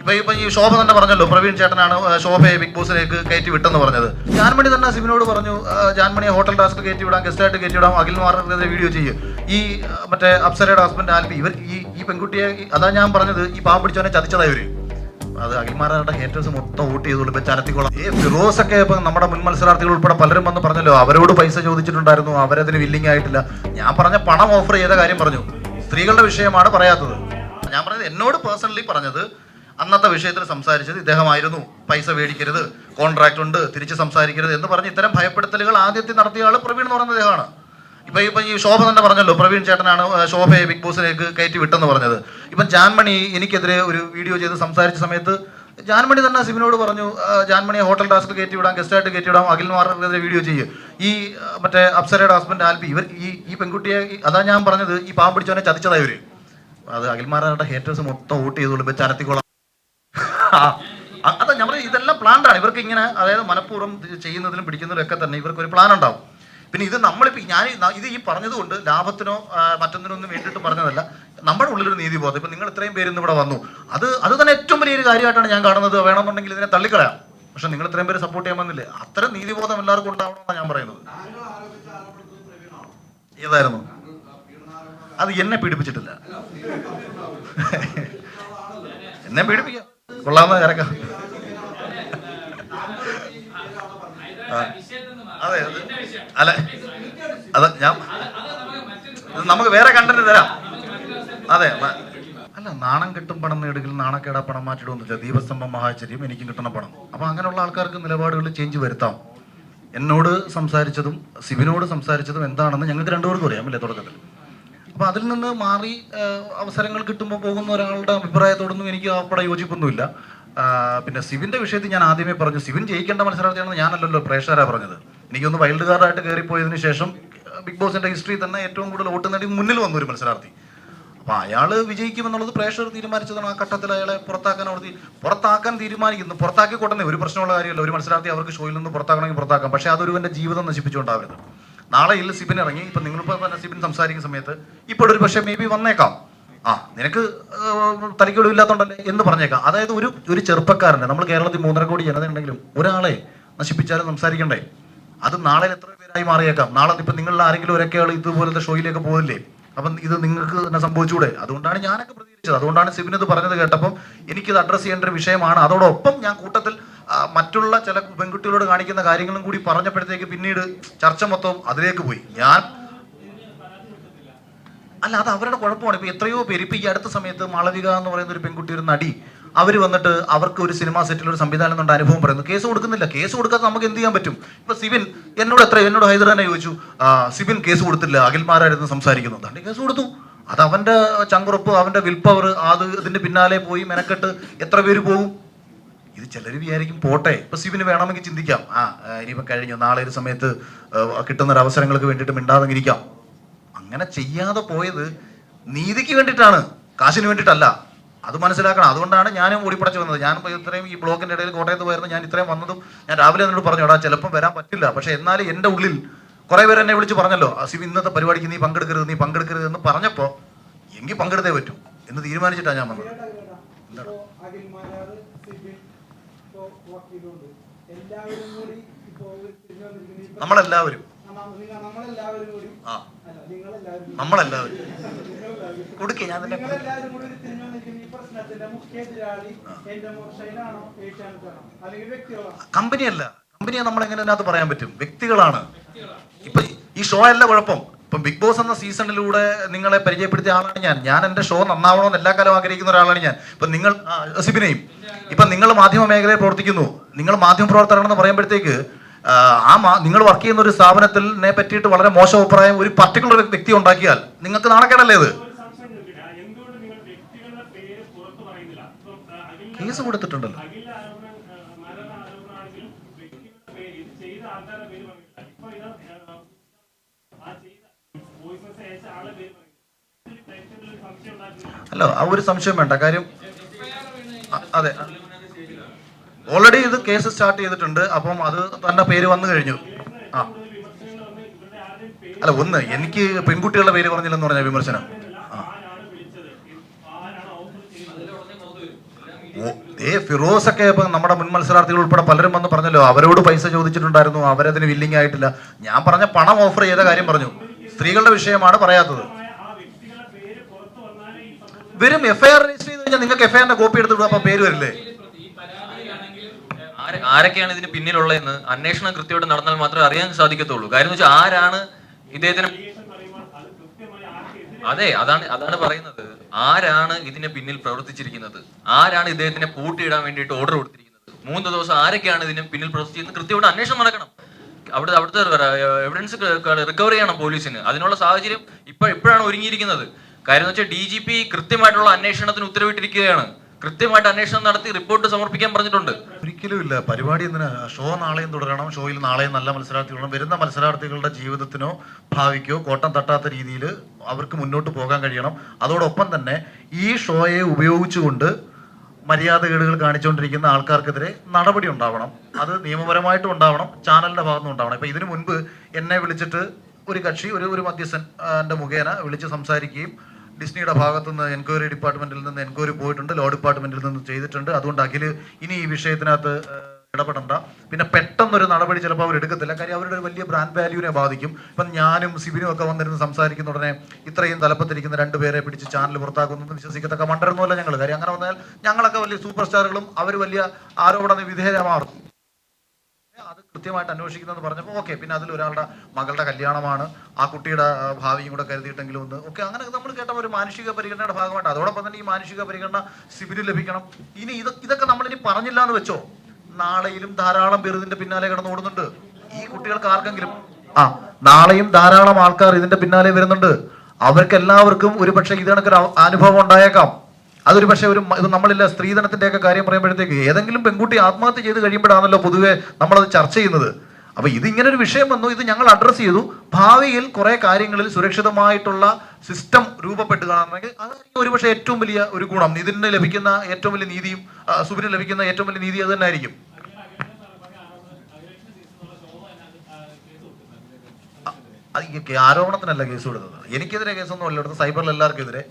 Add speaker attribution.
Speaker 1: ഇപ്പൊ ഇപ്പൊ ഈ ശോഭ തന്നെ പറഞ്ഞല്ലോ പ്രവീൺ ചേട്ടനാണ് ശോഭയെ ബിഗ് ബോസിലേക്ക് കയറ്റി വിട്ടെന്ന് പറഞ്ഞത്. ജാൻമണി തന്നെ സിബിനോട് പറഞ്ഞു ജാൻമണി ഹോട്ടൽ ടാസ്ക് കയറ്റി വിടാം ഗസ്റ്റായിട്ട് കയറ്റി വിടാം അഖിൽ മാറിനെതിരെ വീഡിയോ ചെയ്യും. ഈ മറ്റേ അപ്സരയുടെ ഹസ്ബൻഡ് ആൽപി ഇവർ ഈ ഈ പെൺകുട്ടിയെ അതാ ഞാൻ പറഞ്ഞത് ഈ പാവം പിടിച്ചവനെ ചതിച്ചതായി ഒരു അത് അഖിൽമാരുടെ ഹേറ്റേഴ്സ് മൊത്തം വോട്ട് ചെയ്തോളൂ ഇപ്പൊ ചരത്തിക്കോളം. ഈ ഫിറോസ് ഒക്കെ ഇപ്പൊ നമ്മുടെ മുൻ മത്സരാർത്ഥികൾ ഉൾപ്പെടെ പലരും വന്ന് പറഞ്ഞല്ലോ അവരോട് പൈസ ചോദിച്ചിട്ടുണ്ടായിരുന്നു അവരതിന് വില്ലിങ് ആയിട്ടില്ല. ഞാൻ പറഞ്ഞ പണം ഓഫർ ചെയ്ത കാര്യം പറഞ്ഞു. സ്ത്രീകളുടെ വിഷയമാണ് പറയാത്തത്. ഞാൻ പറഞ്ഞത് എന്നോട് പേഴ്സണലി പറഞ്ഞത് അന്നത്തെ വിഷയത്തിൽ സംസാരിച്ചത് ഇദ്ദേഹമായിരുന്നു. പൈസ മേടിക്കരുത് കോൺട്രാക്ട് ഉണ്ട് തിരിച്ച് സംസാരിക്കരുത് എന്ന് പറഞ്ഞ് ഇത്തരം ഭയപ്പെടുത്തലുകൾ ആദ്യത്തെ നടത്തിയ ആൾ പ്രവീൺ എന്ന് പറയുന്ന അദ്ദേഹമാണ് ഇപ്പൊ ഇപ്പൊ ഈ ശോഭ തന്നെ പറഞ്ഞല്ലോ പ്രവീൺ ചേട്ടനാണ് ശോഭയെ ബിഗ് ബോസിലേക്ക് കയറ്റി വിട്ടെന്ന് പറഞ്ഞത്. ഇപ്പം ജാൻമണി എനിക്കെതിരെ ഒരു വീഡിയോ ചെയ്ത് സംസാരിച്ച സമയത്ത് ജാൻമണി തന്നെ സിബിനോട് പറഞ്ഞു ജാൻമണിയെ ഹോട്ടൽ ടാസ്ക് കയറ്റി വിടാം ഗസ്റ്റായിട്ട് കയറ്റി വിടാം അഖിൽമാർക്കെതിരെ വീഡിയോ ചെയ്യും. ഈ മറ്റേ അപ്സരയുടെ ഹസ്ബൻഡ് ആൽബി ഇവർ ഈ ഈ പെൺകുട്ടിയെ അതാ ഞാൻ പറഞ്ഞത് ഈ പാവം പിടിച്ചവനെ ചതിച്ചതായി ഇവർ അത് അഖിൽമാരുടെ ഹേറ്റേഴ്സ് മൊത്തം വോട്ട് ആ, അ- അതാ ഞാൻ പറയും ഇതെല്ലാം പ്ലാൻഡാണ് ഇവർക്ക് ഇങ്ങനെ അതായത് മനഃപൂർവം ചെയ്യുന്നതിലും പിടിക്കുന്നതിലും ഒക്കെ തന്നെ ഇവർക്ക് ഒരു പ്ലാൻ ഉണ്ടാവും. പിന്നെ ഇത് നമ്മളിപ്പോൾ ഞാൻ ഇത് ഈ പറഞ്ഞതുകൊണ്ട് ലാഭത്തിനോ ആ, മറ്റൊന്നിനോ ഒന്നും വേണ്ടിയിട്ട് പറഞ്ഞതല്ല. നമ്മുടെ ഉള്ളിലൊരു നീതി ബോധം ഇപ്പം നിങ്ങൾ ഇത്രയും പേര് ഇന്ന് ഇവിടെ വന്നു. അത് അത് തന്നെ ഏറ്റവും വലിയൊരു കാര്യമായിട്ടാണ് ഞാൻ കാണുന്നത്. വേണമെന്നുണ്ടെങ്കിൽ ഇതിനെ തള്ളിക്കളയാം. പക്ഷെ നിങ്ങൾ ഇത്രയും പേര് സപ്പോർട്ട് ചെയ്യാൻ വന്നില്ലേ? അത്തരം നീതിബോധം എല്ലാവർക്കും ഉണ്ടാവണമെന്നാണ് ഞാൻ പറയുന്നത്. ഏതായിരുന്നു? അത് എന്നെ പീഡിപ്പിച്ചിട്ടില്ല. എന്നെ പീഡിപ്പിക്കാം. കൊള്ളാവുന്ന ഇറക്കാം. അതെ അല്ല അത് ഞാൻ നമുക്ക് വേറെ കണ്ടന്റ് തരാം. അതെ അല്ല നാണം കിട്ടും പണം നേടുകിൽ നാണക്കേടാ പണം മാറ്റിടുന്നില്ല ദീപസ്തംഭം മഹാചര്യം എനിക്കും കിട്ടുന്ന പണം. അപ്പൊ അങ്ങനെയുള്ള ആൾക്കാർക്ക് നിലപാടുകൾ ചേഞ്ച് വരുത്താം. എന്നോട് സംസാരിച്ചതും സിബിനോട് സംസാരിച്ചതും എന്താണെന്ന് ഞങ്ങൾക്ക് രണ്ടുപേർക്കും അറിയാം അല്ലേ തുടക്കത്തിൽ? അപ്പൊ അതിൽ നിന്ന് മാറി അവസരങ്ങൾ കിട്ടുമ്പോൾ പോകുന്ന ഒരാളുടെ അഭിപ്രായത്തോടൊന്നും എനിക്ക് അവിടെ യോജിപ്പൊന്നുമില്ല. പിന്നെ സിവിന്റെ വിഷയത്തിൽ ഞാൻ ആദ്യമേ പറഞ്ഞു സിവിൻ ജയിക്കേണ്ട മത്സരാർത്ഥിയാണെന്ന് ഞാനല്ലല്ലോ പ്രേക്ഷകരാ പറഞ്ഞത്. എനിക്കൊന്ന് വൈൽഡ് കാർഡായിട്ട് കയറിപ്പോയതിനു ശേഷം ബിഗ് ബോസിന്റെ ഹിസ്റ്ററി തന്നെ ഏറ്റവും കൂടുതൽ വോട്ട് നേടി മുന്നിൽ വന്ന ഒരു മത്സരാർത്ഥി. അപ്പൊ അയാൾ വിജയിക്കുമെന്നുള്ളത് പ്രേക്ഷകർ തീരുമാനിച്ചതാണ്. ആ ഘട്ടത്തിൽ അയാളെ പുറത്താക്കാൻ അവർ പുറത്താക്കാൻ തീരുമാനിക്കുന്നു. പുറത്താക്കി കൊണ്ടുവന്നേ ഒരു പ്രശ്നമുള്ള കാര്യമല്ല. ഒരു മത്സരാർത്ഥി അവർക്ക് ഷോയിൽ നിന്ന് പുറത്താക്കണമെങ്കിൽ പുറത്താക്കാം. പക്ഷേ അതൊരുവന്റെ ജീവിതം നശിപ്പിച്ചുകൊണ്ടാവരുത്. നാളെ ഇല്ല സിബിൻ ഇറങ്ങി. ഇപ്പൊ നിങ്ങളിപ്പോ സിബിൻ സംസാരിക്കുന്ന സമയത്ത് ഇപ്പോൾ ഒരു പക്ഷേ മേ ബി വന്നേക്കാം. ആ നിനക്ക് തലയ്ക്കൊളിവില്ലാത്തോണ്ടല്ലേ എന്ന് പറഞ്ഞേക്കാം. അതായത് ഒരു ഒരു ചെറുപ്പക്കാരനെ നമ്മൾ കേരളത്തിൽ മൂന്നര കോടി ജനത ഉണ്ടെങ്കിലും ഒരാളെ നശിപ്പിച്ചാലും സംസാരിക്കണ്ടേ? അത് നാളെ എത്ര പേരായി മാറിയേക്കാം? നാളെ ഇപ്പൊ നിങ്ങളിൽ ആരെങ്കിലും ഒരൊക്കെ ആൾ ഇതുപോലത്തെ ഷോയിലേക്ക് പോകില്ലേ അപ്പം ഇത് നിങ്ങൾക്ക് തന്നെ സംഭവിച്ചൂടെ? അതുകൊണ്ടാണ് ഞാനൊക്കെ പ്രതികരിച്ചത്. അതുകൊണ്ടാണ് സിബിൻ ഇത് പറഞ്ഞത് കേട്ടപ്പം എനിക്കിത് അഡ്രസ്സ് ചെയ്യേണ്ട ഒരു വിഷയമാണ്. അതോടൊപ്പം ഞാൻ കൂട്ടത്തിൽ മറ്റുള്ള ചില പെൺകുട്ടികളോട് കാണിക്കുന്ന കാര്യങ്ങളും കൂടി പറഞ്ഞപ്പോഴത്തേക്ക് പിന്നീട് ചർച്ച മൊത്തം അതിലേക്ക് പോയി. ഞാൻ അല്ല അത് അവരുടെ കുഴപ്പമാണ്. ഇപ്പൊ എത്രയോ പേര് ഇപ്പൊ ഈ അടുത്ത സമയത്ത് മാളവിക എന്ന് പറയുന്ന ഒരു പെൺകുട്ടി ഒരു നടി അവർ വന്നിട്ട് അവർക്ക് ഒരു സിനിമാ സെറ്റിൽ ഒരു സംവിധാനം കൊണ്ട് അനുഭവം പറയുന്നു. കേസ് കൊടുക്കുന്നില്ല. കേസ് കൊടുക്കാതെ നമുക്ക് എന്ത് ചെയ്യാൻ പറ്റും? ഇപ്പൊ സിബിൻ എന്നോട് എത്ര എന്നോട് ഹൈദരാനെ ചോദിച്ചു സിബിൻ കേസ് കൊടുത്തില്ല. അഖിൽമാരായിരുന്നു സംസാരിക്കുന്നു. അതാണ്ട് കേസ് കൊടുത്തു. അത് അവന്റെ ചങ്കുറപ്പ് അവന്റെ വിൽപ്പവർ പവർ അത് ഇതിന്റെ പിന്നാലെ പോയി മെനക്കെട്ട് എത്ര പേര് പോകും ഇത് ചിലർ വിചാരിക്കും പോട്ടെ. ഇപ്പൊ സിബിന് വേണമെങ്കിൽ ചിന്തിക്കാം. ആ ഇനിയിപ്പം കഴിഞ്ഞു നാളെ ഒരു സമയത്ത് കിട്ടുന്ന ഒരു അവസരങ്ങൾക്ക് വേണ്ടിയിട്ട് മിണ്ടാതെങ്കിരിക്കാം ഇരിക്കാം അങ്ങനെ ചെയ്യാതെ പോയത് നീതിക്ക് വേണ്ടിയിട്ടാണ് കാശിന് വേണ്ടിയിട്ടല്ല. അത് മനസ്സിലാക്കണം. അതുകൊണ്ടാണ് ഞാനും ഓടിപ്പടച്ച് വന്നത്. ഞാൻ ഇപ്പൊ ഇത്രയും ഈ ബ്ലോക്കിന്റെ ഇടയിൽ കോട്ടയത്ത് പോയിരുന്നു. ഞാൻ ഇത്രയും വന്നതും ഞാൻ രാവിലെ എന്നോട് പറഞ്ഞു എടാ ചിലപ്പം വരാൻ പറ്റില്ല. പക്ഷെ എന്നാലും എന്റെ ഉള്ളിൽ കുറേ പേര് എന്നെ വിളിച്ച് പറഞ്ഞല്ലോ അസിബ് ഇന്നത്തെ പരിപാടിക്ക് നീ പങ്കെടുക്കരുത് നീ പങ്കെടുക്കരുത് എന്ന് പറഞ്ഞപ്പോൾ എങ്കിൽ പങ്കെടുത്തേ പറ്റൂ എന്ന് തീരുമാനിച്ചിട്ടാണ് ഞാൻ വന്നത്.
Speaker 2: ഇപ്പോ
Speaker 1: നമ്മളെല്ലാവരും.
Speaker 2: ആ, നമ്മളെല്ലാവരും.
Speaker 1: കൊടുക്കേ ഞാൻ തന്നെ കമ്പനിയല്ല. കമ്പനിയെ നമ്മൾ എങ്ങനെ അതിനകത്ത് പറയാൻ പറ്റും? വ്യക്തികളാണ്. ഇപ്പൊ ഈ ഷോ അല്ല കുഴപ്പം. ഇപ്പൊ ബിഗ് ബോസ് എന്ന സീസണിലൂടെ നിങ്ങളെ പരിചയപ്പെടുത്തിയ ആളാണ് ഞാൻ. ഞാൻ എന്റെ ഷോ നന്നാവണമെന്ന് എല്ലാ കാലവും ആഗ്രഹിക്കുന്ന ഒരാളാണ് ഞാൻ. ഇപ്പം നിങ്ങൾ സിബിനെയും. ഇപ്പം നിങ്ങൾ മാധ്യമ മേഖലയിൽ പ്രവർത്തിക്കുന്നു. നിങ്ങൾ മാധ്യമ പ്രവർത്തകരാണെന്ന് പറയുമ്പോഴത്തേക്ക് ആ, നിങ്ങൾ വർക്ക് ചെയ്യുന്ന ഒരു സ്ഥാപനത്തിനെ പറ്റിയിട്ട് വളരെ മോശം അഭിപ്രായം ഒരു പർട്ടിക്കുലർ വ്യക്തി ഉണ്ടാക്കിയാൽ നിങ്ങൾക്ക് നാണക്കേടല്ലേ ഇത്? കേസ്
Speaker 3: സംശയം
Speaker 1: അല്ല ആ ഒരു സംശയം വേണ്ട. കാര്യം അതെ. ഓൾറെഡി ഇത് കേസ് സ്റ്റാർട്ട് ചെയ്തിട്ടുണ്ട്. അപ്പം അത് തന്നെ പേര് വന്നു കഴിഞ്ഞു. ആ. അല്ല ഒന്ന് എനിക്ക് പെൺകുട്ടികളുടെ പേര് പറഞ്ഞില്ലെന്ന് പറഞ്ഞ വിമർശനം. ഏ ഫിറോസ് ഒക്കെ ഇപ്പൊ നമ്മുടെ മുൻ മത്സരാർത്ഥികൾ ഉൾപ്പെടെ പലരും വന്ന് പറഞ്ഞല്ലോ അവരോട് പൈസ ചോദിച്ചിട്ടുണ്ടായിരുന്നു അവരതിന് വില്ലിംഗ് ആയിട്ടില്ല. ഞാൻ പറഞ്ഞ പണം ഓഫർ ചെയ്ത കാര്യം പറഞ്ഞു. സ്ത്രീകളുടെ വിഷയമാണ് പറയാത്തത്. വരും എഫ്ഐആർ രജിസ്റ്റർ ചെയ്ത് കഴിഞ്ഞാൽ നിങ്ങൾക്ക് എഫ്ഐആറിന്റെ കോപ്പി എടുത്ത് വിടുക അപ്പൊ പേര് വരില്ലേ?
Speaker 4: ആര- ആരൊക്കെയാണ് ഇതിന് പിന്നിലുള്ളതെന്ന് അന്വേഷണം കൃത്യമായിട്ട് നടന്നാൽ മാത്രമേ അറിയാൻ സാധിക്കത്തുള്ളൂ. കാര്യം വെച്ചാൽ ആരാണ് ഇദ്ദേഹത്തിന്
Speaker 3: അതെ
Speaker 4: അതാണ് അതാണ് പറയുന്നത്. ആരാണ് ഇതിന് പിന്നിൽ പ്രവർത്തിച്ചിരിക്കുന്നത്? ആരാണ് ഇദ്ദേഹത്തിനെ പൂട്ടിയിടാൻ വേണ്ടിയിട്ട് ഓർഡർ കൊടുത്തിരിക്കുന്നത്? മൂന്ന് ദിവസം ആരൊക്കെയാണ് ഇതിന് പിന്നിൽ പ്രവർത്തിച്ചിരുന്നത് കൃത്യമായിട്ട് അന്വേഷണം നടക്കണം. അവിടെ അവിടുത്തെ എവിഡൻസ് റിക്കവർ ചെയ്യണം പോലീസിന്. അതിനുള്ള സാഹചര്യം ഇപ്പൊ ഇപ്പോഴാണ് ഒരുങ്ങിയിരിക്കുന്നത്. കാര്യം എന്ന് വെച്ചാൽ ഡി ജി പി കൃത്യമായിട്ടുള്ള അന്വേഷണത്തിന് ഉത്തരവിട്ടിരിക്കുകയാണ്. കൃത്യമായിട്ട് അന്വേഷണം നടത്തി റിപ്പോർട്ട് സമർപ്പിക്കാൻ പറഞ്ഞിട്ടുണ്ട്.
Speaker 1: ഒരിക്കലും ഇല്ല. പരിപാടി എന്തിനാ? ഷോ നാളെയും തുടരണം. ഷോയിൽ നാളെയും നല്ല മത്സരാർത്ഥികളും വരുന്ന മത്സരാർത്ഥികളുടെ ജീവിതത്തിനോ ഭാവിക്കോ കോട്ടം തട്ടാത്ത രീതിയിൽ അവർക്ക് മുന്നോട്ട് പോകാൻ കഴിയണം. അതോടൊപ്പം തന്നെ ഈ ഷോയെ ഉപയോഗിച്ചുകൊണ്ട് മര്യാദകേടുകൾ കാണിച്ചുകൊണ്ടിരിക്കുന്ന ആൾക്കാർക്കെതിരെ നടപടി ഉണ്ടാവണം. അത് നിയമപരമായിട്ടും ഉണ്ടാവണം. ചാനലിന്റെ ഭാഗത്തുനിന്നും ഉണ്ടാവണം. ഇപ്പൊ ഇതിനു മുൻപ് എന്നെ വിളിച്ചിട്ട് ഒരു കക്ഷി ഒരു ഒരു മധ്യസ്ഥൻ മുഖേന വിളിച്ച് സംസാരിക്കുകയും ഡിസ്നിയുടെ ഭാഗത്തുനിന്ന് എൻക്വയറി ഡിപ്പാർട്ട്മെന്റിൽ നിന്ന് എൻക്വയറി പോയിട്ടുണ്ട്. ലോ ഡിപ്പാർട്ട്മെന്റിൽ നിന്ന് ചെയ്തിട്ടുണ്ട്. അതുകൊണ്ട് അഖിൽ ഇനി ഈ വിഷയത്തിനകത്ത് ഇടപെടണ്ട. പിന്നെ പെട്ടെന്നൊരു നടപടി ചിലപ്പോൾ അവർ എടുക്കത്തില്ല. കാര്യം അവരുടെ ഒരു വലിയ ബ്രാൻഡ് വാല്യൂവിനെ ബാധിക്കും. ഇപ്പം ഞാനും സിബിനും ഒക്കെ വന്നിരുന്ന് സംസാരിക്കുന്ന ഉടനെ ഇത്രയും തലപ്പത്തിരിക്കുന്ന രണ്ടുപേരെ പിടിച്ച് ചാനൽ പുറത്താക്കുന്നു വിശ്വസിക്കത്തക്ക മണ്ടരുന്നല്ല ഞങ്ങൾ കാര്യം അങ്ങനെ വന്നാൽ ഞങ്ങളൊക്കെ വലിയ സൂപ്പർ സ്റ്റാറുകളും അവർ വലിയ ആരോപണ വിധേയമാർക്കും അത് കൃത്യമായിട്ട് അന്വേഷിക്കുന്നതെന്ന് പറഞ്ഞപ്പോൾ ഓക്കെ പിന്നെ അതിൽ ഒരാളുടെ മകളുടെ കല്യാണമാണ്. ആ കുട്ടിയുടെ ഭാവിയും കൂടെ കരുതിയിട്ടെങ്കിലും ഒന്ന് ഓക്കെ അങ്ങനെ നമ്മൾ കേട്ട ഒരു മാനുഷിക പരിഗണനയുടെ ഭാഗമായിട്ട്. അതോടൊപ്പം തന്നെ ഈ മാനുഷിക പരിഗണന സിബിന് ലഭിക്കണം. ഇനി ഇത് ഇതൊക്കെ നമ്മളിനി പറഞ്ഞില്ല എന്ന് വെച്ചോ? നാളെയിലും ധാരാളം പേർ ഇതിന്റെ പിന്നാലെ കിടന്നോടുന്നുണ്ട് ഈ കുട്ടികൾക്ക് ആർക്കെങ്കിലും? ആ നാളെയും ധാരാളം ആൾക്കാർ ഇതിന്റെ പിന്നാലെ വരുന്നുണ്ട്. അവർക്ക് എല്ലാവർക്കും ഒരു പക്ഷേ ഇത് കണക്കൊരു അനുഭവം ഉണ്ടായേക്കാം. അതൊരു പക്ഷേ ഒരു ഇത് നമ്മളില്ല സ്ത്രീധനത്തിന്റെ ഒക്കെ കാര്യം പറയുമ്പോഴത്തേക്ക് ഏതെങ്കിലും പെൺകുട്ടി ആത്മഹത്യ ചെയ്ത് കഴിയുമ്പോഴാണല്ലോ പൊതുവെ നമ്മളത് ചർച്ച ചെയ്യുന്നത്. അപ്പൊ ഇത് ഇങ്ങനെ ഒരു വിഷയം വന്നു ഇത് ഞങ്ങൾ അഡ്രസ് ചെയ്തു. ഭാവിയിൽ കുറെ കാര്യങ്ങളിൽ സുരക്ഷിതമായിട്ടുള്ള സിസ്റ്റം രൂപപ്പെട്ടുകയാണെങ്കിൽ അതായിരിക്കും ഒരുപക്ഷെ ഏറ്റവും വലിയ ഒരു ഗുണം. ഇതിന് ലഭിക്കുന്ന ഏറ്റവും വലിയ നീതിയും സുബിന് ലഭിക്കുന്ന ഏറ്റവും വലിയ നീതി അത് തന്നെ ആയിരിക്കും അത് ഈ ആരോപണത്തിനല്ല കേസ് കൊടുത്തത് എനിക്കെതിരെ കേസൊന്നും അല്ല. ഇവിടുത്തെ സൈബറിൽ എല്ലാവർക്കും എതിരെ.